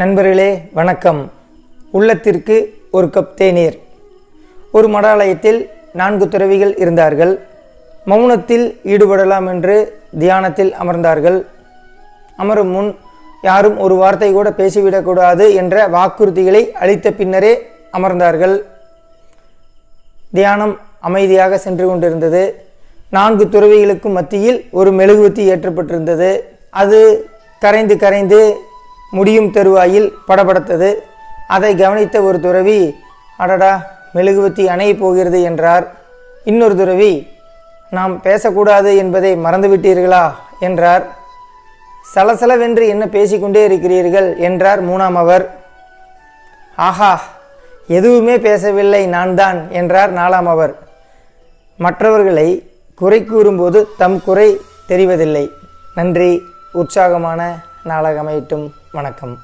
நண்பர்களே வணக்கம். உள்ளத்திற்கு ஒரு கப் தேநீர். ஒரு மடாலயத்தில் நான்கு துறவிகள் இருந்தார்கள். மௌனத்தில் ஈடுபடலாம் என்று தியானத்தில் அமர்ந்தார்கள். அமரும் முன் யாரும் ஒரு வார்த்தை கூட பேசிவிடக்கூடாது என்ற வாக்குறுதிகளை அளித்த பின்னரே அமர்ந்தார்கள். தியானம் அமைதியாக சென்று கொண்டிருந்தது. நான்கு துறவிகளுக்கும் மத்தியில் ஒரு மெழுகுவத்தி ஏற்றப்பட்டிருந்தது. அது கரைந்து கரைந்து முடியும் தருவாயில் படபடத்தது. அதை கவனித்த ஒரு துறவி அடடா மெழுகுவத்தி அணையப் போகிறது என்றார். இன்னொரு துறவி நாம் பேசக்கூடாது என்பதை மறந்துவிட்டீர்களா என்றார். சலசலவென்று என்ன பேசிக்கொண்டே இருக்கிறீர்கள் என்றார் மூணாம் அவர். ஆஹா எதுவுமே பேசவில்லை நான் தான் என்றார் நாலாம் அவர். மற்றவர்களை குறை கூறும்போது தம் குறை தெரிவதில்லை. நன்றி உற்சாகமான நாளாக அமையட்டும் வணக்கம்.